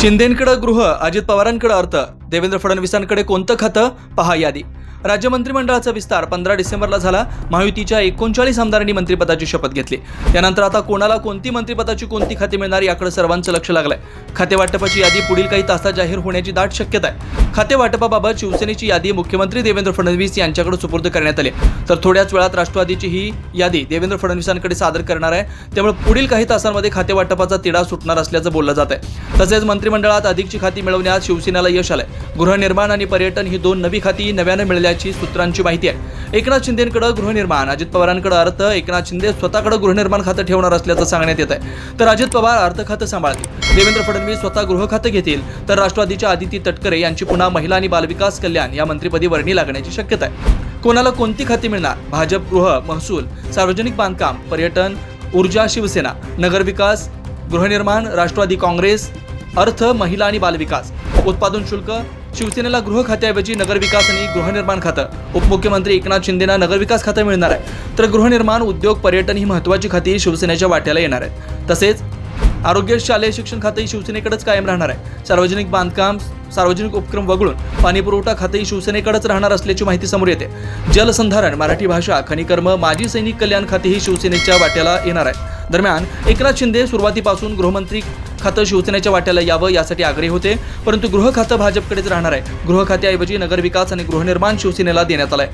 शिंदेकडे गृह अजित पवारांकडे अर्थ देवेंद्र फडणवीसांकडे कोणतं खातं? पहा यादी. राज्य मंत्रिमंडळाचा विस्तार पंधरा डिसेंबरला झाला. महायुतीच्या एकोणचाळीस आमदारांनी मंत्रिपदाची शपथ घेतली. त्यानंतर आता कोणाला कोणती मंत्रिपदाची कोणती खाती मिळणार याकडे सर्वांचं लक्ष लागलंय. खाते वाटपाची यादी पुढील काही तासात जाहीर होण्याची दाट शक्यता आहे. खाते वाटपाबाबत शिवसेनेची यादी मुख्यमंत्री देवेंद्र फडणवीस यांच्याकडे सुपूर्द करण्यात आली. तर थोड्याच वेळात राष्ट्रवादीची ही यादी देवेंद्र फडणवीसांकडे सादर करणार आहे. त्यामुळे पुढील काही तासांमध्ये खाते वाटपाचा तिढा सुटणार असल्याचं बोललं जात आहे तसेच मंत्रिमंडळात अधिकची खाती मिळवण्यात शिवसेनेला यश आलंय. गृहनिर्माण आणि पर्यटन ही दोन नवी खाती नव्यानं असल्याची सूत्रांची माहिती आहे. एकनाथ शिंदेकडे गृहनिर्माण अजित पवारांकडे अर्थ एकनाथ शिंदे स्वतःकडे गृहनिर्माण खातं ठेवणार असल्याचं सांगण्यात येत आहे तर अजित पवार अर्थ खातं सांभाळतील. देवेंद्र फडणवीस स्वतः गृह खातं घेतील. तर राष्ट्रवादीच्या आदिती तटकरे यांची पुन्हा महिला आणि बालविकास कल्याण या मंत्रिपदी वर्णी लागण्याची शक्यता आहे. कोणाला कोणती खाती मिळणार? भाजप गृह महसूल सार्वजनिक बांधकाम पर्यटन ऊर्जा शिवसेना नगरविकास गृहनिर्माण राष्ट्रवादी काँग्रेस अर्थ महिला आणि बालविकास. उत्पादन शुल्क शिवसेनेला गृह खात्याऐवजी नगरविकास आणि गृहनिर्माण खातं. उपमुख्यमंत्री एकनाथ शिंदेना नगरविकास खातं मिळणार आहे. तर गृहनिर्माण उद्योग पर्यटन ही महत्वाची खाती शिवसेनेच्या वाट्याला येणार आहेत. तसेच आरोग्य शालेय शिक्षण खातंही शिवसेनेकडेच कायम राहणार आहे. सार्वजनिक बांधकाम सार्वजनिक उपक्रम वगळून पाणीपुरवठा खातंही शिवसेनेकडेच राहणार असल्याची माहिती समोर येते. जलसंधारण मराठी भाषा खनिकर्म माजी सैनिक कल्याण खातेही शिवसेनेच्या वाट्याला येणार आहे. दरम्यान एकनाथ शिंदे सुरुवातीपासून गृहमंत्री खातं शिवसेनेच्या वाट्याला यावं यासाठी आग्रही होते परंतु गृह खातं भाजपकडेच राहणार आहे. गृह खात्याऐवजी नगरविकास आणि गृहनिर्माण शिवसेनेला देण्यात आलंय.